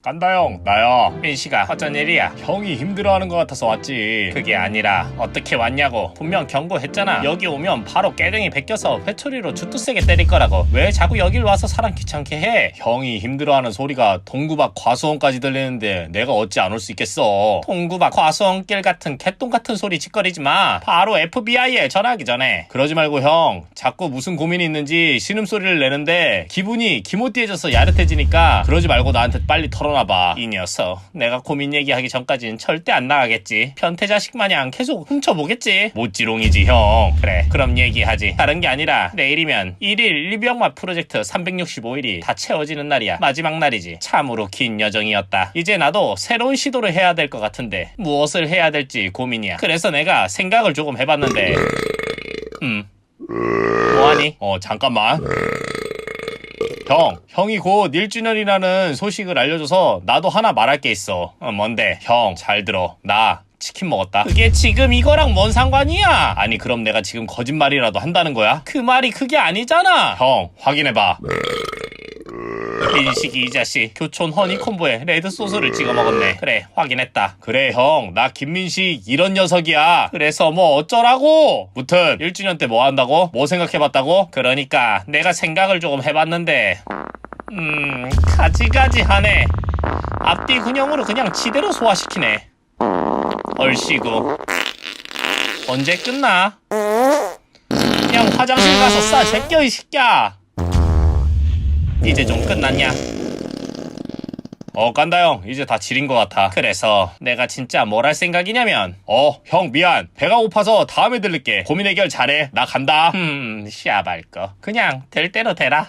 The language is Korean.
간다 형. 나야 민씨가 어쩐 일이야? 형이 힘들어하는 것 같아서 왔지. 그게 아니라 어떻게 왔냐고. 분명 경고했잖아. 여기 오면 바로 깨등이 베껴서 회초리로 주투세게 때릴 거라고. 왜 자꾸 여길 와서 사람 귀찮게 해? 형이 힘들어하는 소리가 동구박 과수원까지 들리는데 내가 어찌 안 올 수 있겠어? 동구박 과수원길 같은 개똥 같은 소리 짓거리지 마. 바로 FBI에 전화하기 전에. 그러지 말고 형 자꾸 무슨 고민이 있는지 신음소리를 내는데 기분이 기모띠해져서 야릇해지니까 그러지 말고 나한테 빨리 털어 놔봐 이 녀석. 내가 고민 얘기하기 전까진 절대 안 나가겠지. 변태 자식 마냥 계속 훔쳐보겠지. 못지롱이지 형. 그래 그럼 얘기하지. 다른 게 아니라 내일이면 1일 일병마 프로젝트 365일이 다 채워지는 날이야. 마지막 날이지. 참으로 긴 여정이었다. 이제 나도 새로운 시도를 해야 될 것 같은데 무엇을 해야 될지 고민이야. 그래서 내가 생각을 조금 해봤는데. 음. 뭐하니? 어 잠깐만 형, 형이 곧 1주년이라는 소식을 알려줘서 나도 하나 말할 게 있어. 어, 뭔데? 형, 잘 들어. 나 치킨 먹었다. 그게 지금 이거랑 뭔 상관이야? 아니, 그럼 내가 지금 거짓말이라도 한다는 거야? 그 말이 그게 아니잖아. 형, 확인해봐. 빈식이 이 자식. 교촌 허니 콤보에 레드 소스를 찍어 먹었네. 그래 확인했다. 그래 형. 나 김민식 이런 녀석이야. 그래서 뭐 어쩌라고? 무튼 1주년 때 뭐 한다고? 뭐 생각해봤다고? 그러니까 내가 생각을 조금 해봤는데. 음 가지가지 하네. 앞뒤 근형으로 그냥 지대로 소화시키네. 얼씨구. 언제 끝나? 그냥 화장실 가서 싸 제껴 이 새끼야 이제 좀 끝났냐? 어 깐다 형 이제 다 지린 것 같아. 그래서 내가 진짜 뭘 할 생각이냐면 어 형 미안. 배가 고파서 다음에 들를게. 고민 해결 잘해. 나 간다. 음 씨아발 거 그냥 될 대로 되라